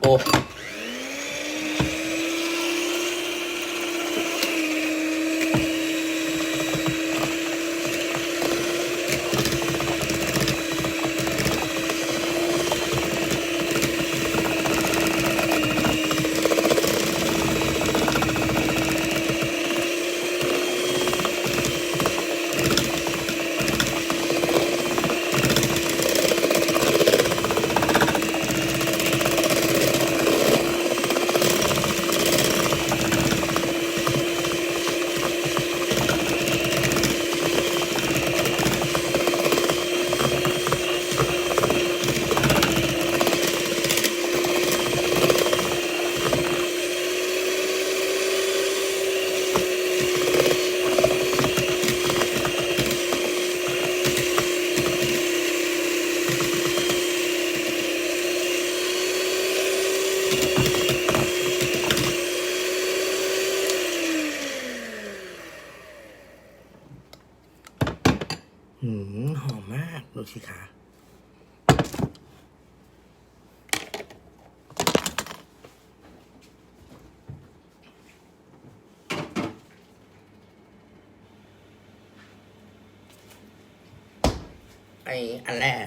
เหืมหอมมาก ดูสิคะไออันแรก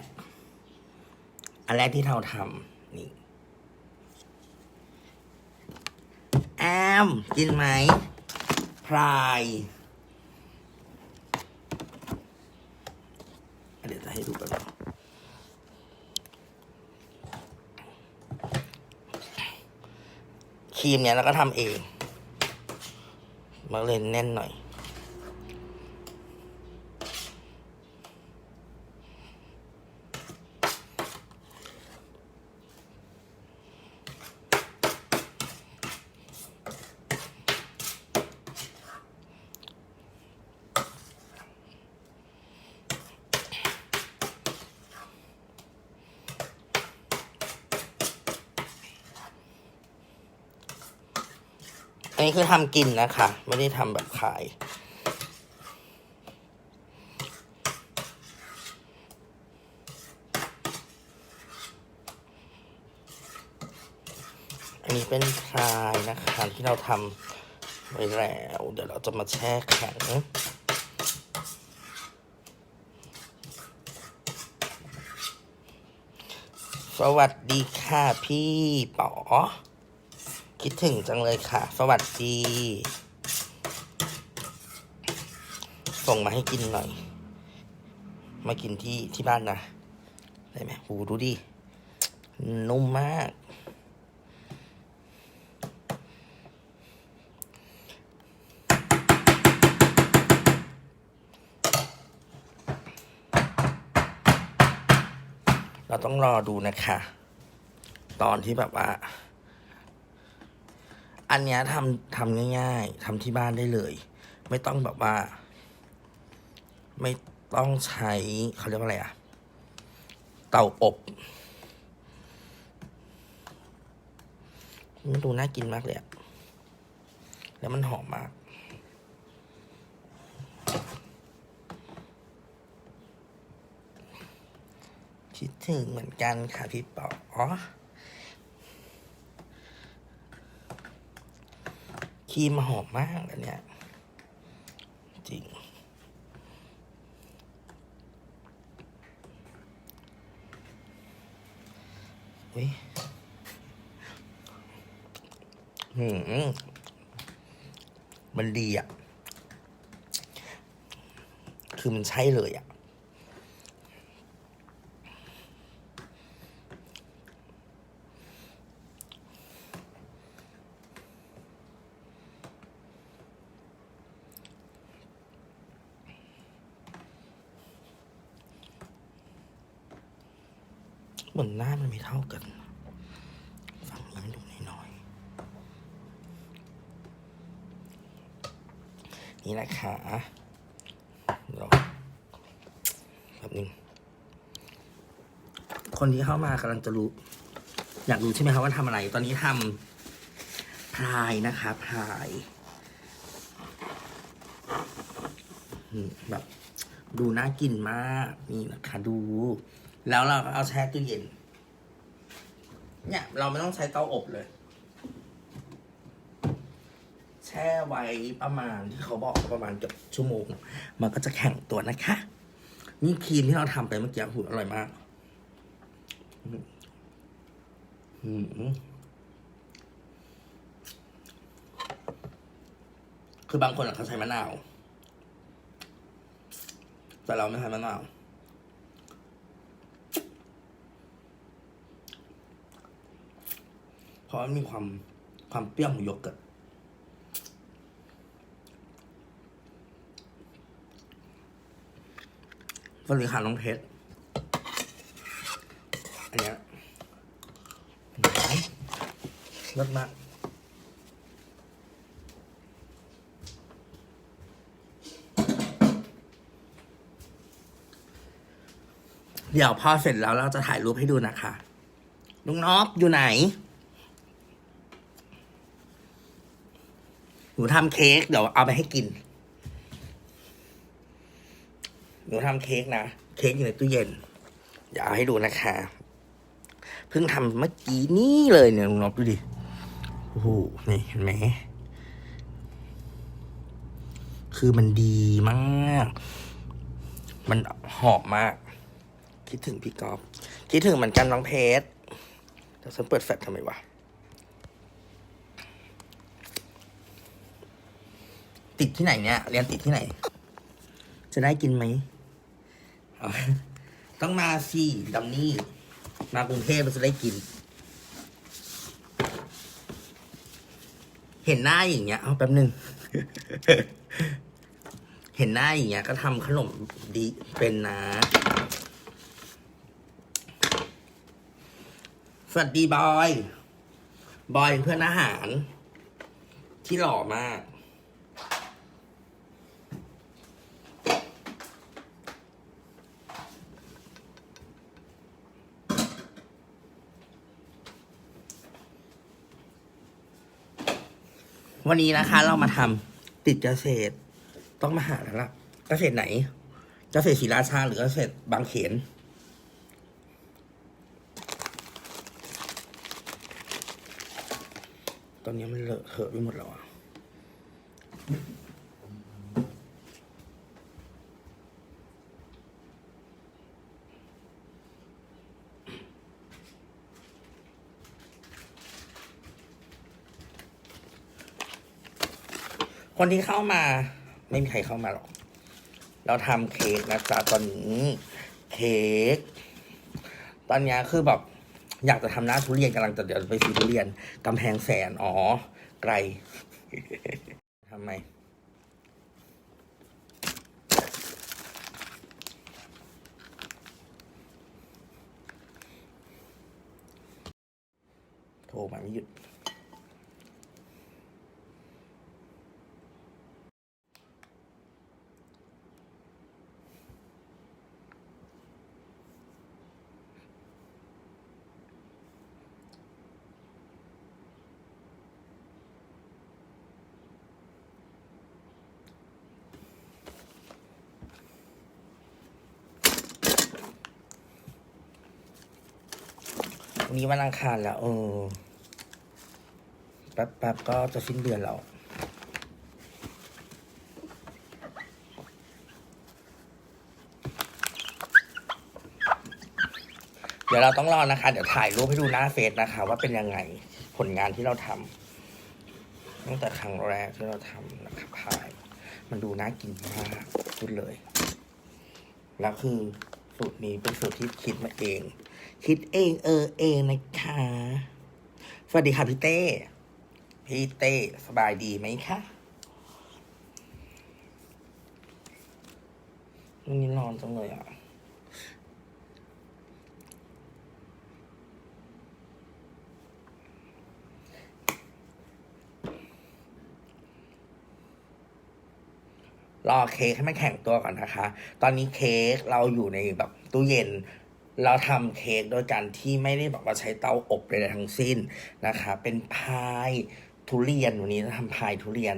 อันแรกที่เราทำนี่ แอม กินไหม พราย เดี๋ยวจะให้ดูกันนะครีมเนี่ยเราก็ทำเองมันเลยแน่นหน่อย อันนี้คือทำกินนะคะ ไม่ได้ทำแบบขาย อันนี้เป็นพรายนะคะที่เราทำไว้แล้ว เดี๋ยวเราจะมาแช่แข็งสวัสดีค่ะพี่ป๋อ คิดถึงจังเลยค่ะ สวัสดี ส่งมาให้กินหน่อย มากินที่ที่บ้านนะ ได้ไหมหูดูดิ นุ่มมาก เราต้องรอดูนะคะ ตอนที่แบบว่า อันเนี้ยทำทำง่ายๆทำที่บ้านได้เลย ไม่ต้องแบบว่า ไม่ต้องใช้เขาเรียกว่าอะไรอะเตาอบมันดูน่ากินมากเลยอะแล้วมันหอมมาก คิดถึงเหมือนกันค่ะพี่ป๋อ ครีมหอมมากอันเนี้ยจริง อุ้ยหืมมันดีอะ คือมันใช่เลยอะ เหน้ามันไม่เท่ากัน ฝั่งนี้มันดูน้อยๆนี่นะคะรอแบบนึงคนที่เข้ามากำลังจะรู้ อยากรู้ใช่ไหมครับว่าทำอะไร ตอนนี้ทำพรายนะคะพรายแบบดูน่ากินมาก นี่นะคะดู แล้วเราก็เอาแช่ตู้เย็น เนี่ย เราไม่ต้องใช้เตาอบเลย แช่ไว้ประมาณที่เขาบอกประมาณเกือบชั่วโมง มันก็จะแข็งตัวนะคะ นี่ครีมที่เราทำไปเมื่อกี้หูอร่อยมากอืมคือบางคนเขาใช้มะนาว แต่เราไม่ใช้มะนาว เพราะมันมีความความเปรี้ยวของโยเกิร์ตสวัสดีค่ะน้องเพชรอันนี้ยรสมากเดี๋ยวพอเสร็จแล้วเราจะถ่ายรูปให้ดูนะคะ ลุงนอบอยู่ไหน หนูทำเค้กเดี๋ยวเอาไปให้กิน หนูทำเค้กนะ เค้กอยู่ในตู้เย็น เดี๋ยวเอาให้ดูนะคะ เพิ่งทำเมื่อกี้นี่เลยเนี่ยลุงนบดูดิ โอ้โห นี่เห็นไหม คือมันดีมาก มันหอมมาก คิดถึงพี่กอฟคิดถึงเหมือนกันน้องเพชรแต่ฉันเปิดแฟลชทำไมวะ ติดที่ไหนเนี่ยเรียนติดที่ไหน จะได้กินไหม ต้องมาสิดัมนี่ มากรุงเทพเราจะได้กิน เห็นหน้าอย่างเงี้ยเอาแป๊บหนึ่งเห็นหน้าอย่างเงี้ย ก็ทำขนมดีเป็นนะสวัสดีบอย บอยเป็นเพื่อนอาหาร ที่หล่อมาก วันนี้นะคะ เรามาทำติดเกษตร ต้องมาหาแล้วล่ะเกษตรไหน เกษตรศรีราชาหรือเกษตรบางเขนตอนนี้มันเลอะเทอะไปหมดแล้วอะ คนที่เข้ามา ไม่มีใครเข้ามาหรอก เราทำเค้กนะจ๊ะตอนนี้ เค้กตอนนี้คือแบบอยากจะทำหน้าทุเรียนกำลังจะเดี๋ยวไปซื้อทุเรียนกำแพงแสนอ๋อ ไกลทำไมโทรมาไม่หยุด วันนี้วันอังคารแล้วเออแป๊บแป๊บก็จะสิ้นเดือนแล้วเดี๋ยวเราต้องรอนะคะ เดี๋ยวถ่ายรูปให้ดูหน้าเฟซนะคะ ว่าเป็นยังไงผลงานที่เราทำตั้งแต่ครั้งแรกที่เราทำนะครับถ่าย มันดูน่ากินมากพูดเลย แล้วคือสูตรนี้เป็นสูตรที่คิดมาเอง คิดเองเออเองนะคะ สวัสดีค่ะพี่เต้ พี่เต้สบายดีไหมคะวันนี้นอนจังเลยอะรอเค้กให้มันแข็งตัวก่อนนะคะ ตอนนี้เค้กเราอยู่ในแบบตู้เย็น เราทำเค้กโดยการที่ไม่ได้แบบว่าใช้เตาอบใดๆทั้งสิ้นนะคะ เป็นพายทุเรียนวันนี้จะทำพายทุเรียน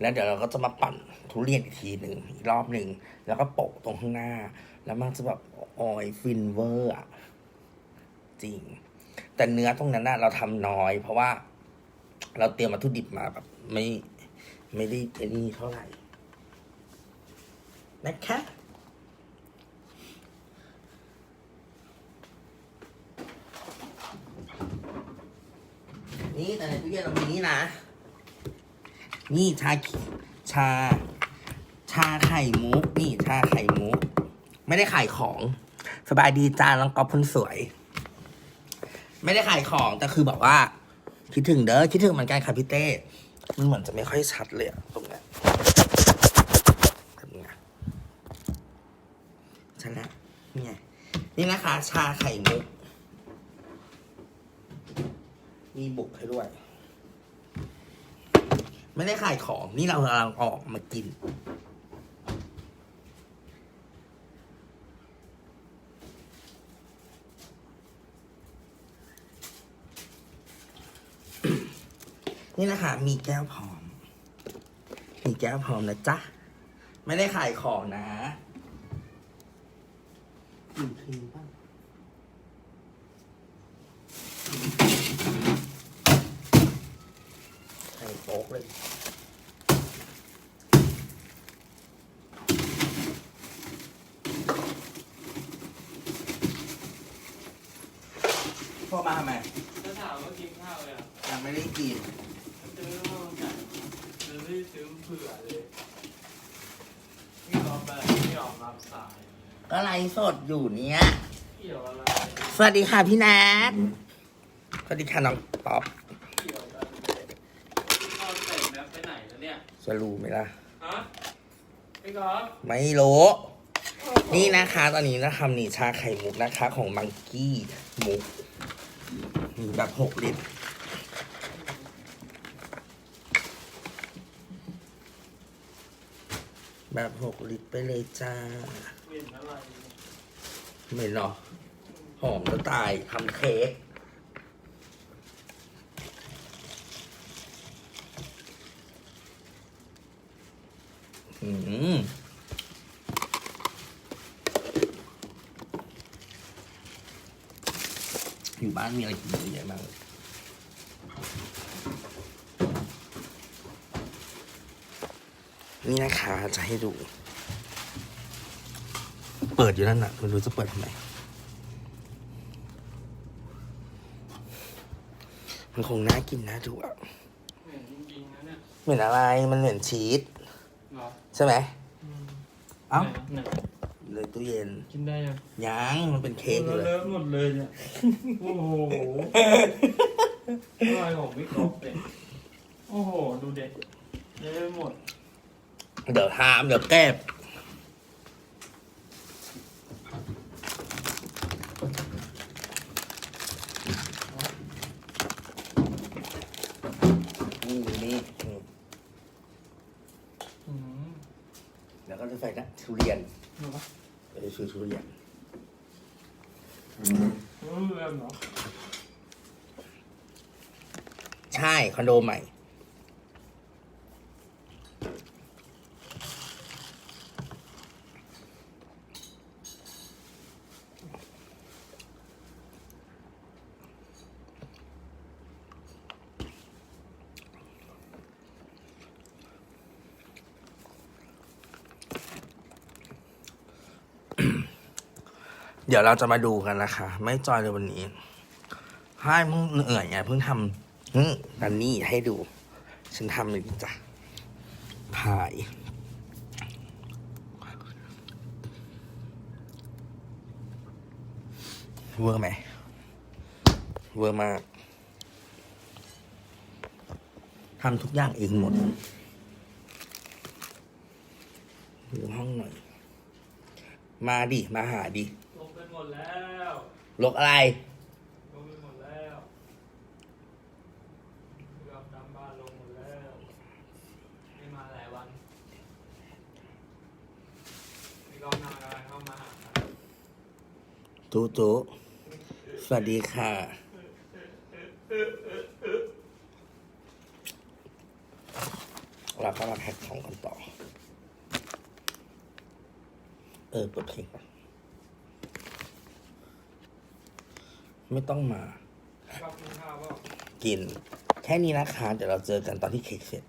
แล้วเดี๋ยวเราก็จะมาปั่นทุเรียนอีกทีหนึ่งอีกรอบหนึ่งแล้วก็โปะตรงข้างหน้า แล้วมันจะแบบออยฟินเวอร์อะจริง แต่เนื้อตรงนั้นน่ะเราทำน้อย เพราะว่าเราเตรียมวัตถุดิบมาแบบไม่ไม่ได้ไอ้นี่เท่าไหร่นะคะ นี่แต่ในตู้เย็นเรามีนี่นะ นี่ชาขีชา ชาไข่มุก นี่ชาไข่มุก ไม่ได้ขายของ สบายดีจ้าน้องก๊อฟคนสวย ไม่ได้ขายของแต่คือแบบว่า คิดถึงเด้อคิดถึงเหมือนกันค่ะพี่เต้มันเหมือนจะไม่ค่อยชัดเลยอะตรงเนี้ยแบบเนี้ชัดแล้วนี่ไงนี่นะคะ ชาไข่มุก มีบุกให้ด้วย ไม่ได้ขายของ นี่เรากำลังออกมากิน นี่นะคะ มีแก้วพร้อม มีแก้วพร้อมนะจ๊ะ ไม่ได้ขายของนะ อยู่ทีบ้า งใส่โป๊กเลยพ่อมาทำไมจะถามว่ากินข้าวเลยอะยังไม่ได้กินซื้อมาไก่จะได้ซื้อเผื่อเลยพี่รอไปพี่ออกรับสายก็ไลฟ์สดอยู่เนี้ยเกี่ยวอะไร สวัสดีค่ะพี่แนทสวัสดีค่ะน้องป๊อป เกี่ยวกันเอาใส่แมปไปไหนแล้วเนี่ย จะรู้ไหมล่ะ ฮะพี่กอล์ฟไม่รู้ นี่นะคะ ตอนนี้นะทำนี่ชาไข่มุกนะคะ ของมังกี้มุกมีแบบหกลิตรแบบหกลิตรไปเลยจ้าเห็นอะไรไม่เนาะหอมจะตายทำเค้ก อืมอยู่บ้านมีอะไรกินเยอะแยะมากเลยนี่นะคะจะให้ดู เปิดอยู่นั่นน่ะไม่รู้จะเปิดทำไมมันคงน่ากินนะดูอะเห็นจริงๆนะเนี่ยเหมือนอะไร มันเหมือนชีส เหรอใช่ไหมอืมเอ้าไหนเลยตู้เย็นกินได้ยังยังมันเป็นเค้กอยู่เลยเลอะหมดเลยเนี่ย โอ้โหอะไรของพี่กอล์ฟเนี่ยโอ้โห ดูเด็กเลอะหมด เดี๋ยวทามเดี๋ยวแก้บนี่นี่นี่ อืม แล้วก็จะใส่นะ ทุเรียนเหรอเราจะซื้อทุเรียนเออเริ่มเหรอใช่คอนโดใหม่ เดี๋ยวเราจะมาดูกันนะคะ ไม่จอยเลยวันนี้ให้เพิ่งเหนื่อยไงเพิ่งทำนี่อันนี้ให้ดู ฉันทำเลยจ้ะถ่ายเวอร์ไหมเวอร์มากทำทุกอย่างเองหมดดูห้องหน่อย มาดิ มาหาดิ ดแล้วลกอะไรลงไปหมดแล้วยอมตามบ้านลงหมดแล้วไม่มาหลายวันพี่กอล์ฟนานอะไรเข้ามาหาจุจุสวัสดีค่ะ เราก็มาแพ็คของกันต่อ เออเปิดเพลงก่อน ไม่ต้องมาชอบกินข้าวเปล่ากิน แค่นี้นะคะเดี๋ยวเราเจอกันตอนที่เค้กเสร็จ